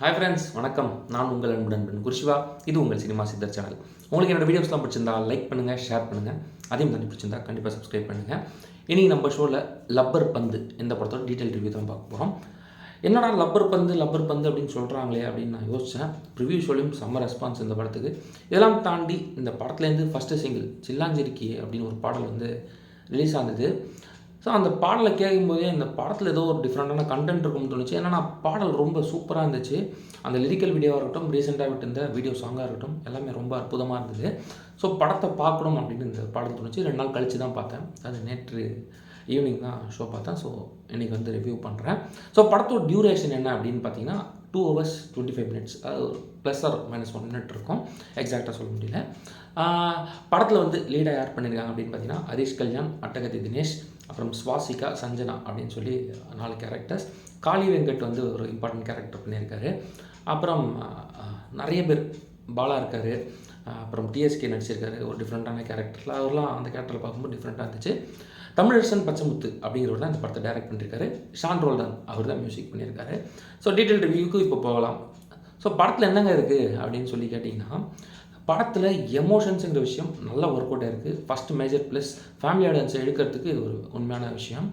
Hi friends வணக்கம். நான் உங்கள் அன்புடன் பெண் குருஷிவா. இது உங்கள் சினிமா சித்தர் சேனல். உங்களுக்கு என்னோடய வீடியோஸ்லாம் பிடிச்சிருந்தா லைக் பண்ணுங்கள் ஷேர் பண்ணுங்கள் அதையும் தாண்டி பிடிச்சிருந்தா கண்டிப்பாக சப்ஸ்கிரைப் பண்ணுங்கள் இனி நம்ம ஷோவில் லப்பர் பந்து இந்த படத்தோட டீட்டெயில் ரிவ்யூ தான் பார்க்க போகிறோம் என்னடா லப்பர் பந்து லப்பர் பந்து அப்படின்னு சொல்கிறாங்களே அப்படின்னு நான் யோசித்தேன் ப்ரிவியூ ஷோலையும் செம்ம ரெஸ்பான்ஸ் இந்த படத்துக்கு. இதெல்லாம் தாண்டி இந்த படத்துலேருந்து ஃபஸ்ட்டு சிங்கிள் சில்லாஞ்சிருக்கி அப்படின்னு ஒரு பாடல் வந்து ரிலீஸ் ஆனது. ஸோ அந்த பாடலை கேட்கும்போதே இந்த படத்தில் ஏதோ ஒரு டிஃப்ரெண்ட்டான கண்டென்ட் இருக்கும்னு தோணுச்சு. ஏன்னா பாடல் ரொம்ப சூப்பராக இருந்துச்சு. அந்த லிரிக்கல் வீடியோவாக இருக்கட்டும் ரீசெண்டாக விட்டு வீடியோ சாங்காக இருக்கட்டும் எல்லாமே ரொம்ப அற்புதமாக இருந்தது. ஸோ படத்தை பார்க்கணும் அப்படின்னு இந்த பாடல் தோணுச்சு. ரெண்டு நாள் கழித்து தான் பார்த்தேன். அது நேற்று ஈவினிங் தான் ஷோ பார்த்தேன். ஸோ இன்றைக்கி வந்து ரிவ்யூ பண்ணுறேன் ஸோ படத்தோட டியூரேஷன் என்ன அப்படின்னு பார்த்தீங்கன்னா two hours twenty five minutes அது ஒரு plus or minus one minute இருக்கும். எக்ஸாக்டாக சொல்ல முடியல. படத்தில் வந்து லீடாக யார் பண்ணியிருக்காங்க அப்படின்னு பார்த்தீங்கன்னா ஹரிஷ் கல்யாண் அட்டகத்தி தினேஷ். அப்புறம் சுவாசிகா சஞ்சனா அப்படின்னு சொல்லி நாலு கேரக்டர்ஸ் காளி வெங்கட் வந்து ஒரு இம்பார்ட்டன்ட் கேரக்டர் பண்ணியிருக்காரு. அப்புறம் நிறைய பேர் பாலா இருக்கார். அப்புறம் டிஎஸ்கே நடிச்சிருக்காரு. ஒரு டிஃப்ரெண்ட்டான கேரக்டரில் அவர்லாம் அந்த கேரக்டரில் பார்க்கும்போது டிஃப்ரெண்ட்டாக இருந்துச்சு. தமிழரசன் பச்சைமுத்து அப்படிங்கிறவர் தான் இந்த படத்தை டைரக்ட் பண்ணியிருக்காரு. ஷான் ரோல்டன் அவர் தான் மியூசிக் பண்ணியிருக்காரு ஸோ டீட்டெயில் ரிவ்யூக்கு இப்போ போகலாம். ஸோ படத்தில் என்னங்க இருக்குது அப்படின்னு சொல்லி கேட்டிங்கன்னா படத்தில் எமோஷன்ஸுங்கிற விஷயம் நல்ல ஒர்க் அவுட் இருக்குது ஃபஸ்ட் மேஜர் ப்ளஸ் ஃபேமிலி ஆடியன்ஸை எடுக்கிறதுக்கு இது ஒரு உண்மையான விஷயம்.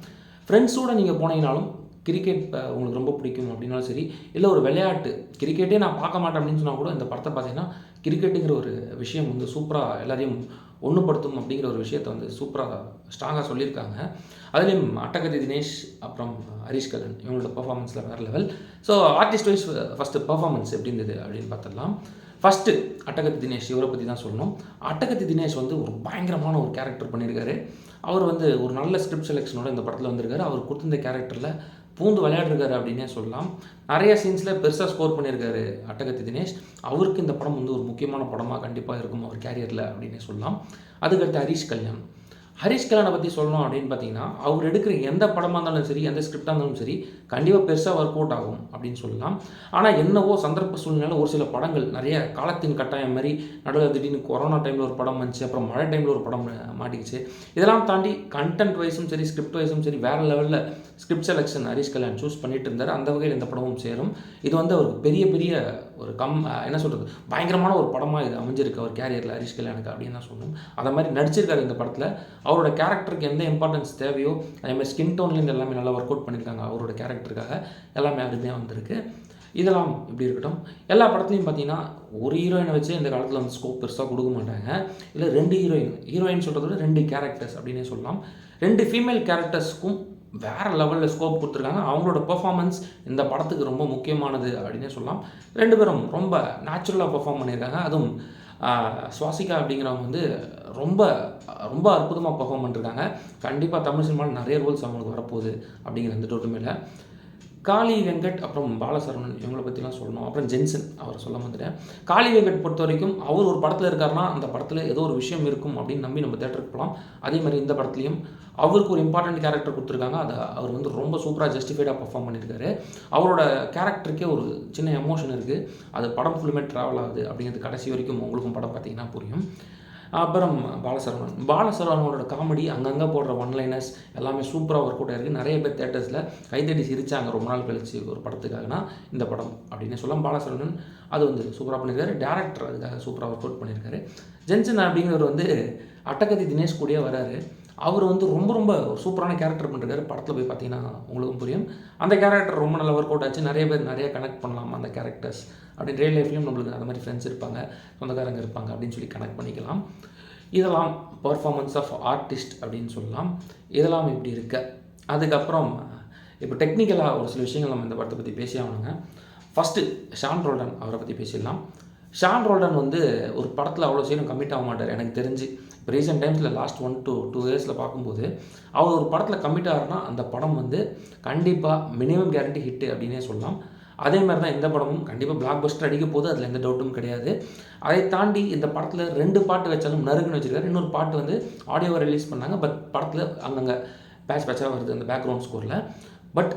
ஃப்ரெண்ட்ஸோடு நீங்கள் போனீங்கனாலும் கிரிக்கெட் உங்களுக்கு ரொம்ப பிடிக்கும் அப்படின்னாலும் சரி இல்லை ஒரு விளையாட்டு கிரிக்கெட்டே நான் பார்க்க மாட்டேன் அப்படின்னு சொன்னால் கூட இந்த படத்தை பார்த்தீங்கன்னா கிரிக்கெட்டுங்கிற ஒரு விஷயம் வந்து சூப்பராக எல்லாரையும் ஒன்றுபடுத்தும் அப்படிங்கிற ஒரு விஷயத்தை வந்து சூப்பராக ஸ்ட்ராங்காக சொல்லியிருக்காங்க. அதுலேயும் அட்டகதி தினேஷ் அப்புறம் ஹரிஷ் கல்லன் இவங்களோட பர்ஃபார்மன்ஸில் வேறு level so artist wise first performance எப்படி இருந்தது அப்படின்னு பார்த்துடலாம். ஃபஸ்ட்டு அட்டகத்தி தினேஷ் இவரை பற்றி தான் சொல்லணும். அட்டகத்தி தினேஷ் வந்து ஒரு பயங்கரமான ஒரு கேரக்டர் பண்ணியிருக்காரு. அவர் வந்து ஒரு நல்ல ஸ்கிரிப்ட் செலெக்ஷனோட இந்த படத்தில் வந்திருக்காரு. அவர் கொடுத்துருந்த கேரக்டரில் பூந்து விளையாடுறாரு அப்படின்னே சொல்லலாம். நிறைய சீன்ஸில் பெருசாக ஸ்கோர் பண்ணியிருக்காரு அட்டகத்தி தினேஷ். அவருக்கு இந்த படம் வந்து ஒரு முக்கியமான படமாக கண்டிப்பாக இருக்கும் அவர் கேரியரில் அப்படின்னே சொல்லலாம். அதுக்கடுத்து ஹரிஷ் கல்யாண். ஹரிஷ் கல்யாணை பற்றி சொல்லணும் அப்படின்னு பார்த்தீங்கன்னா அவர் எடுக்கிற எந்த படமாக இருந்தாலும் சரி எந்த ஸ்கிரிப்டாக இருந்தாலும் சரி கண்டிப்பாக பெருசாக ஒர்க் அவுட் ஆகும் அப்படின்னு சொல்லலாம். ஆனால் என்னவோ சந்தர்ப்ப சூழ்நிலை ஒரு சில படங்கள் நிறைய காலத்தின் கட்டாயம் மாதிரி நடுவில் திடீர்னு கொரோனா டைமில் ஒரு படம் வந்துச்சு அப்புறம் மழை டைமில் ஒரு படம் மாட்டிக்கிச்சு. இதெல்லாம் தாண்டி கண்டென்ட் வைஸும் சரி ஸ்கிரிப்ட் வைஸும் சரி வேறு லெவலில் script selection Harish Kalyan choose பண்ணிட்டு இருந்தார். அந்த வகையில் இந்த படமும் சேரும். இது வந்து அவருக்கு பெரிய பெரிய ஒரு கம் என்ன சொல்கிறது பயங்கரமான ஒரு படமாக இது அமைஞ்சிருக்கு அவர் கேரியரில் ஹரிஷ் கல்யாணுக்கு அப்படின்னு தான் சொல்லணும். அதை மாதிரி நடிச்சிருக்காரு இந்த படத்தில். அவரோட கேரக்டருக்கு எந்த இம்பார்ட்டன்ஸ் தேவையோ அதே மாதிரி ஸ்கின் டோன்லேருந்து எல்லாமே நல்லா ஒர்க் அவுட் பண்ணியிருக்காங்க அவரோட கேரக்டருக்காக எல்லாமே அருமையாக வந்திருக்கு. இதெல்லாம் இப்படி இருக்கட்டும்? எல்லா படத்துலையும் பார்த்தீங்கன்னா ஒரு ஹீரோயினை வச்சு இந்த காலத்தில் வந்து ஸ்கோப் பெருசாக கொடுக்க மாட்டாங்க. இல்லை ரெண்டு ஹீரோயின் ஹீரோயின் சொல்கிறத விட ரெண்டு கேரக்டர்ஸ் அப்படின்னே சொல்லலாம். ரெண்டு ஃபீமேல் கேரக்டர்ஸ்க்கும் வேறு லெவலில் ஸ்கோப் கொடுத்துருக்காங்க. அவங்களோட பெர்ஃபார்மன்ஸ் இந்த படத்துக்கு ரொம்ப முக்கியமானது அப்படின்னே சொல்லலாம். ரெண்டு பேரும் ரொம்ப நேச்சுரலாக பெர்ஃபார்ம் பண்ணியிருக்காங்க. அதுவும் சுவாசிகா அப்படிங்கிறவங்க வந்து ரொம்ப ரொம்ப அற்புதமாக பர்ஃபார்ம் பண்ணிருக்காங்க. கண்டிப்பாக தமிழ் சினிமாவில் நிறைய ரோல்ஸ் அவங்களுக்கு வரப்போகுது அப்படிங்கிற எந்த டவுட்டுமே இல்லை. காளி வெங்கட் அப்புறம் பாலசரவணன் இவங்களை பற்றிலாம் சொல்லணும். அப்புறம் ஜென்சன் அவரை சொல்ல வந்துட்டேன் காளி வெங்கட் பொறுத்த வரைக்கும் அவர் ஒரு படத்தில் இருக்காருன்னா அந்த படத்தில் ஏதோ ஒரு விஷயம் இருக்கும் அப்படின்னு நம்பி நம்ம தேட்டருக்கு போகலாம் அதே மாதிரி இந்த படத்துலையும் அவருக்கு ஒரு இம்பார்ட்டன்ட் கேரக்டர் கொடுத்துருக்காங்க. அதை அவர் வந்து ரொம்ப சூப்பராக ஜஸ்டிஃபைடாக பர்ஃபார்ம் பண்ணியிருக்காரு. அவரோட கேரக்டருக்கே ஒரு சின்ன எமோஷன் இருக்குது அது படம் ஃபுல்லுமே ட்ராவல் ஆகுது அப்படிங்கிறது கடைசி வரைக்கும் உங்களுக்கும் படம் பார்த்தீங்கன்னா புரியும். அப்புறம் பாலசரவணன். பாலசரவணனோட காமெடி அங்கங்கே போடுற ஒன்லைனர்ஸ் எல்லாமே சூப்பராக ஒர்க் அவுட் இருக்குது நிறைய பேர் தேட்டர்ஸில் கைத்தடி சிரிச்சாங்க. ரொம்ப நாள் கழிச்சு ஒரு படத்துக்காகனா இந்த படம் அப்படின்னு சொல்லலாம் பாலசரவணன் அது வந்து சூப்பராக பண்ணியிருக்காரு. டேரக்டர் அதுக்காக சூப்பராக ஒர்க் அவுட் பண்ணியிருக்காரு. ஜென்சன் அப்படிங்கிறவர் வந்து அட்டகதி தினேஷ் கூடயே வராரு. அவர் வந்து ரொம்ப ரொம்ப சூப்பரான கேரக்டர் பண்ணிருக்காரு. படத்தில் போய் பார்த்தீங்கன்னா உங்களுக்கும் புரியும். அந்த கேரக்டர் ரொம்ப நல்ல ஒர்க் அவுட் ஆச்சு. நிறைய பேர் நிறைய கனெக்ட் பண்ணலாம் அந்த கேரக்டர்ஸ் அப்படின்னு ரியல் லைஃப்லையும் நம்மளுக்கு அந்த மாதிரி ஃப்ரெண்ட்ஸ் இருப்பாங்க சொந்தக்காரங்க இருப்பாங்க அப்படின்னு சொல்லி கனெக்ட் பண்ணிக்கலாம். இதெல்லாம் பர்ஃபார்மன்ஸ் ஆஃப் ஆர்டிஸ்ட் அப்படின்னு சொல்லலாம். இதெல்லாம் இப்படி இருக்க. அதுக்கப்புறம் இப்போ டெக்னிக்கலாக ஒரு சில விஷயங்கள் நம்ம இந்த படத்தை பற்றி பேசி ஆகணுங்க. ஃபஸ்ட்டு ஷான் ரோல்டன் அவரை பற்றி பேசிடலாம். ஷான் ரோல்டன் வந்து ஒரு படத்தில் அவ்வளோ சீக்கிரம் கம்மிட் ஆக மாட்டார். எனக்கு தெரிஞ்சு. இப்போ ரீசெண்ட் டைம்ஸில் லாஸ்ட் ஒன் டூ டூ இயர்ஸில் பார்க்கும்போது அவர் ஒரு படத்தில் கம்மிட் ஆகிறனா அந்த படம் வந்து கண்டிப்பாக மினிமம் கேரண்டி ஹிட்டு அப்படின்னே சொல்லலாம். அதே மாதிரி தான் இந்த படமும் கண்டிப்பாக பிளாக் பஸ்டர் அடிக்க போது அதில் எந்த டவுட்டும் கிடையாது. அதை தாண்டி இந்த படத்தில் ரெண்டு பாட்டு வச்சாலும் நறுக்குன்னு வச்சிருக்காரு. இன்னொரு பாட்டு வந்து ஆடியோவை ரிலீஸ் பண்ணாங்க பட் படத்தில் அங்கங்கே பேட்ச் பேட்சாக வருது அந்த பேக்ரவுண்ட் ஸ்கோரில் பட்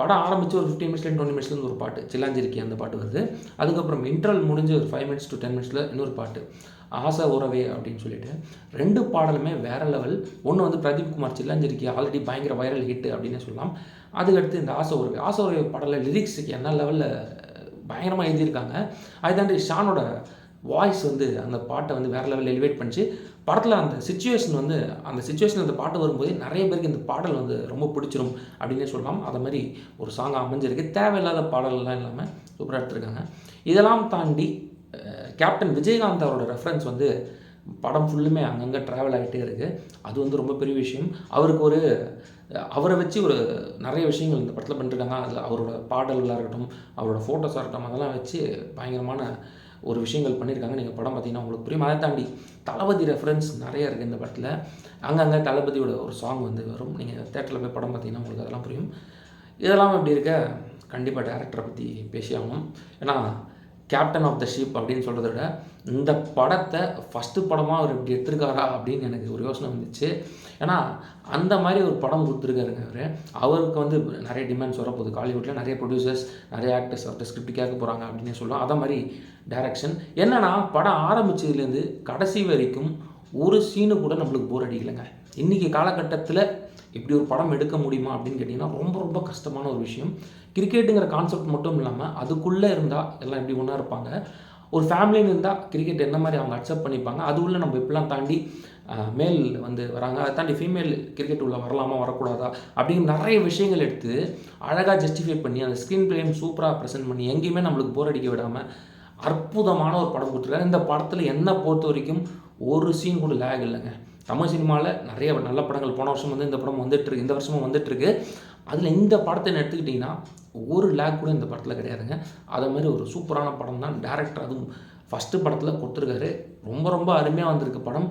படம் ஆரம்பித்து ஒரு ஃபிஃப்டீன் மினிட்ஸ்ல டுவெண்ட்டி மினிட்ஸ்லேருந்து ஒரு பாட்டு சில்லாஞ்சிருக்கி அந்த பாட்டு வருது. அதுக்கப்புறம் இன்டர்வல் முடிஞ்சு ஒரு ஃபைவ் மினிட்ஸ் டு டென் மினிட்ஸில் இன்னொரு பாட்டு. ஆசை உறவே அப்படின்னு சொல்லிட்டு ரெண்டு பாடலுமே வேற லெவல் ஒன்று வந்து பிரதீப் குமார் சில்லாஞ்சிருக்கி ஆல்ரெடி பயங்கர வைரல் ஹிட் அப்படின்னு சொல்லலாம். அதுக்கடுத்து இந்த ஆசை உறவே. ஆசை உறவே பாடலில் லிரிக்ஸுக்கு என்ன லெவலில் பயங்கரமாக எழுதியிருக்காங்க. அதை தாண்டி ஷானோட வாய்ஸ் வந்து அந்த பாட்டை வந்து வேறு லெவலில் எலிவேட் பண்ணிச்சு. படத்தில் அந்த சுச்சுவேஷன் வந்து அந்த சுச்சுவேஷன் அந்த பாட்டு வரும்போது நிறைய பேருக்கு இந்த பாடல் வந்து ரொம்ப பிடிச்சிரும் அப்படின்னே சொல்லலாம். அதை மாதிரி ஒரு சாங் அமைஞ்சிருக்கு. தேவையில்லாத பாடல்கள்லாம் இல்லாமல் சூப்பராக எடுத்திருக்காங்க. இதெல்லாம் தாண்டி கேப்டன் விஜயகாந்த் அவரோட ரெஃபரன்ஸ் வந்து படம் ஃபுல்லுமே அங்கங்கே ட்ராவல் ஆகிட்டே இருக்குது அது வந்து ரொம்ப பெரிய விஷயம். அவருக்கு ஒரு அவரை வச்சு ஒரு நிறைய விஷயங்கள் இந்த படத்தில் பண்ணிருக்காங்க. அதில் அவரோட பாடல்களாக இருக்கட்டும் அவரோட ஃபோட்டோஸாக இருக்கட்டும் அதெல்லாம் வச்சு பயங்கரமான ஒரு விஷயங்கள் பண்ணியிருக்காங்க நீங்கள் படம் பார்த்தீங்கன்னா உங்களுக்கு புரியும். அதை தாண்டி தளபதி ரெஃபரன்ஸ் நிறைய இருக்குது இந்த படத்தில். அங்கங்கே தளபதியோட ஒரு சாங் வந்து வரும். நீங்கள் தேட்டரில் போய் படம் பார்த்தீங்கன்னா உங்களுக்கு அதெல்லாம் புரியும். இதெல்லாம் எப்படி இருக்க? கண்டிப்பாக டேரக்டரை பற்றி பேசி ஆகணும். ஏன்னா கேப்டன் ஆஃப் த ஷிப் அப்படின்னு சொல்கிறத விட இந்த படத்தை ஃபஸ்ட்டு படமாக அவர் இப்படி எடுத்திருக்காரா அப்படின்னு எனக்கு ஒரு யோசனை வந்துச்சு. ஏன்னா அந்த மாதிரி ஒரு படம் கொடுத்துருக்காருங்க அவர். அவருக்கு வந்து நிறைய டிமாண்ட்ஸ் வரப்போகுது. காலிவுட்டில் நிறைய ப்ரொடியூசர்ஸ் நிறைய ஆக்டர்ஸ் அவர்கிட்ட ஸ்கிரிப்ட் கேட்க போகிறாங்க அப்படின்னு சொல்லலாம் அதை மாதிரி டைரக்ஷன் என்னன்னா படம் ஆரம்பிச்சதுலேருந்து கடைசி வரைக்கும் ஒரு சீனு கூட நம்மளுக்கு போர் அடிக்கலைங்க. இன்றைக்கி காலகட்டத்தில் இப்படி ஒரு படம் எடுக்க முடியுமா அப்படின்னு கேட்டிங்கன்னா ரொம்ப ரொம்ப கஷ்டமான ஒரு விஷயம். கிரிக்கெட்டுங்கிற கான்செப்ட் மட்டும் இல்லாமல் அதுக்குள்ளே இருந்தால் எல்லாம் எப்படி ஒன்றா இருப்பாங்க? ஒரு ஃபேமிலின்னு இருந்தால் கிரிக்கெட் என்ன மாதிரி அவங்க அக்செப்ட் பண்ணிப்பாங்க? அது உள்ள நம்ம இப்படிலாம் தாண்டி மேல் வந்து வராங்க. அதை தாண்டி ஃபீமேல் கிரிக்கெட் உள்ள வரலாமா வரக்கூடாதா? அப்படிங்கிற நிறைய விஷயங்கள் எடுத்து அழகாக ஜஸ்டிஃபை பண்ணி அந்த ஸ்க்ரீன் பிளேயும் சூப்பராக ப்ரெசென்ட் பண்ணி எங்கேயுமே நம்மளுக்கு போர் அடிக்க விடாமல் அற்புதமான ஒரு படம் கொடுத்துருக்காரு. இந்த படத்தில் என்ன பொறுத்த வரைக்கும் ஒரு சீன் கூட லேக் இல்லைங்க. தமிழ் சினிமாவில் நிறைய நல்ல படங்கள் போன வருஷம் வந்து இந்த படம் வந்துட்டுருக்கு இந்த வருஷமும் வந்துட்டுருக்கு அதில் இந்த படத்தை எடுத்துக்கிட்டிங்கன்னா ஒரு லேக் கூட இந்த படத்தில் கிடையாதுங்க. அதை மாதிரி ஒரு சூப்பரான படம் தான் டேரக்டர் அதுவும் ஃபஸ்ட்டு படத்தில் கொடுத்துருக்காரு. ரொம்ப ரொம்ப அருமையாக வந்திருக்கு படம்.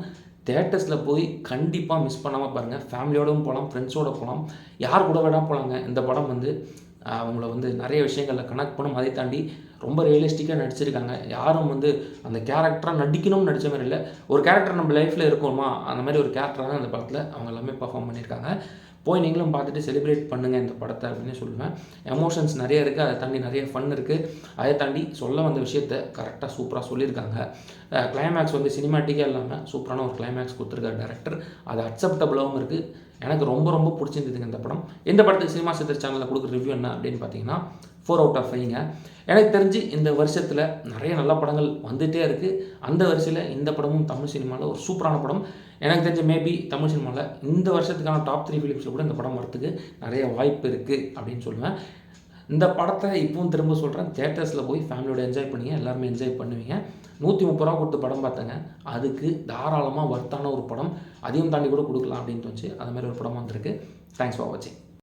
தேட்டர்ஸில் போய் கண்டிப்பாக மிஸ் பண்ணாமல் பாருங்கள் ஃபேமிலியோடவும் போகலாம் ஃப்ரெண்ட்ஸோட போகலாம் யார் கூட வேணால் போகலாங்க இந்த படம் வந்து அவங்கள வந்து நிறைய விஷயங்களில் கனெக்ட் பண்ணும் அதை தாண்டி ரொம்ப ரியலிஸ்டிக்காக நடிச்சிருக்காங்க. யாரும் வந்து அந்த கேரக்டராக நடிக்கணும்னு நடித்த மாதிரி இல்லை. ஒரு கேரக்டர் நம்ம லைஃப்பில் இருக்கணுமா அந்த மாதிரி ஒரு கேரக்டராக தான் அந்த படத்தில் அவங்க எல்லாமே பர்ஃபார்ம் பண்ணியிருக்காங்க. போய் நீங்களும் பார்த்துட்டு செலிப்ரேட் பண்ணுங்கள் இந்த படத்தை அப்படின்னு சொல்லுவேன். எமோஷன்ஸ் நிறைய இருக்குது அதை தாண்டி நிறைய ஃபன் இருக்குது அதை தாண்டி சொல்ல வந்த விஷயத்த கரெக்டாக சூப்பராக சொல்லியிருக்காங்க. கிளைமேக்ஸ் வந்து சினிமாட்டிக்காக இல்லாமல் சூப்பரான ஒரு கிளைமேக்ஸ் கொடுத்துருக்காரு டேரக்டர் அது அக்செப்டபுளாகவும் இருக்குது எனக்கு ரொம்ப ரொம்ப பிடிச்சிருந்ததுங்க இந்த படம். இந்த படத்துக்கு சினிமா சித்தர் சேனலில் கொடுக்குற ரிவ்யூ என்ன அப்படின்னு பார்த்தீங்கன்னா ஃபோர் அவுட் ஆஃப் ஃபைவ்ங்க எனக்கு தெரிஞ்சு இந்த வருஷத்தில் நிறைய நல்ல படங்கள் வந்துகிட்டே இருக்குது அந்த வரிசையில் இந்த படமும் தமிழ் சினிமாவில் ஒரு சூப்பரான படம். எனக்கு தெரிஞ்ச மேபி தமிழ் சினிமாவில் இந்த வருஷத்துக்கான டாப் த்ரீ ஃபிலிம்ஸில் கூட இந்த படம் வரத்துக்கு நிறைய வாய்ப்பு இருக்குது அப்படின்னு சொல்லுவேன். இந்த படத்தை இப்பவும் திரும்ப சொல்கிறேன் தேட்டர்ஸில் போய் ஃபேமிலியோட என்ஜாய் பண்ணுங்க. எல்லாருமே என்ஜாய் பண்ணுவீங்க. நூற்றி முப்பது ரூபா கொடுத்து படம் பார்த்தேங்க. அதுக்கு தாராளமாக ஒர்த்தான ஒரு படம். அதையும் தாண்டி கூட கொடுக்கலாம் அப்படின்னு தோணுச்சு. அது மாதிரி ஒரு படம் வந்திருக்கு. தேங்க்ஸ் ஃபார் வாட்சிங்